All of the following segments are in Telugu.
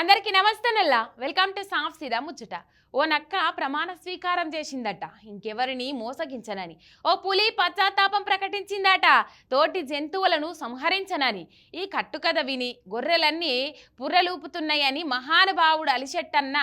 అందరికి నమస్తేనల్ల వెల్కమ్ టు సాఫ్ సీదా ముచ్చట. ఓ నక్క ప్రమాణ స్వీకారం చేసిందట. ఇంకెవరిని మోసగించనని. ఓ పులి పశ్చాత్తాపం ప్రకటించిందట తోటి జంతువులను సంహరించనని. ఈ కట్టుకథ విని గొర్రెలన్నీ పుర్రలూపుతున్నాయని మహానుభావుడు అలిశెట్టన్న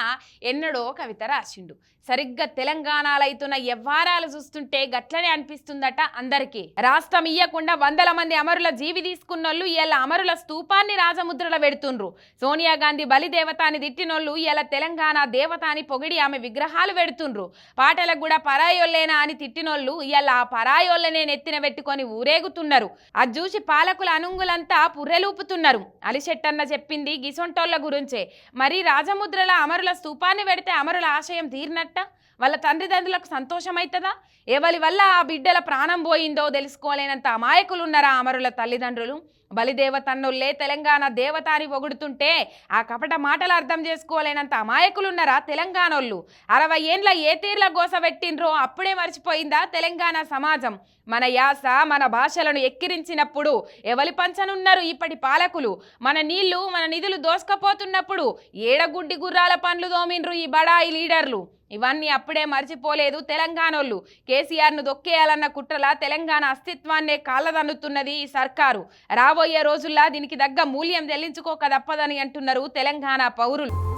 ఎన్నడో కవిత రాసిండు. సరిగ్గా తెలంగాణలో అవుతున్న వ్యవహారాలు చూస్తుంటే గట్లనే అనిపిస్తుందట అందరికీ. రాష్ట్రం ఇయ్యకుండా వందల మంది అమరుల జీవి తీసుకున్నోళ్ళు ఇలా అమరుల స్తూపాన్ని రాజముద్రల పెడుతుండ్రు. సోనియా గాంధీ బలిదేవత అని తిట్టినోళ్ళు ఇలా తెలంగాణ దేవత అని పొగిడి ఆమె విగ్రహాలు పెడుతుండ్రు. పాటలకు కూడా పరాయోళ్ళేనా అని తిట్టినోళ్ళు ఇలా ఆ పరాయోళ్ళనే నెత్తిన పెట్టుకొని ఊరేగుతున్నారు. అది చూసి పాలకుల అనుంగులంతా పుర్రెలూపుతున్నారు. అలిశెట్టన్న చెప్పింది గిసొంటోళ్ళ గురించే. మరి రాజముద్రల అమరుల స్తూపాన్ని పెడితే అమరుల ఆశయం తీరినట్ట? వాళ్ళ తండ్రిదండ్రులకు సంతోషమవుతుందా ఎవరి వల్ల ఆ బిడ్డల ప్రాణం పోయిందో తెలుసుకోలేనంత అమాయకులు ఉన్నారా అమరుల తల్లిదండ్రులు? బలిదేవతన్నుల్లే తెలంగాణ దేవతని పొగుడుతుంటే ఆ కపట మాటలు అర్థం చేసుకోలేనంత అమాయకులున్నారా తెలంగాణోళ్ళు? అరవై ఏండ్ల ఏ తీర్ల గోసబెట్టిండ్రో అప్పుడే మర్చిపోయిందా తెలంగాణ సమాజం? మన యాస మన భాషలను ఎక్కిరించినప్పుడు ఎవలి పంచనున్నారు ఇప్పటి పాలకులు? మన నీళ్ళు మన నిధులు దోసుకపోతున్నప్పుడు ఏడగుడ్డి గుర్రాల పండ్లు దోమిండ్రు ఈ బడాయి లీడర్లు? ఇవన్నీ అప్పుడే మర్చిపోలేదు తెలంగాణోళ్ళు. కేసీఆర్ను దొక్కేయాలన్న కుట్రల తెలంగాణ అస్తిత్వాన్నే కాళ్ళదన్నుతున్నది ఈ సర్కారు. రాబోయే రోజుల్లో దీనికి తగ్గ మూల్యం చెల్లించుకోక తప్పదని అంటున్నారు తెలంగాణ పౌరులు.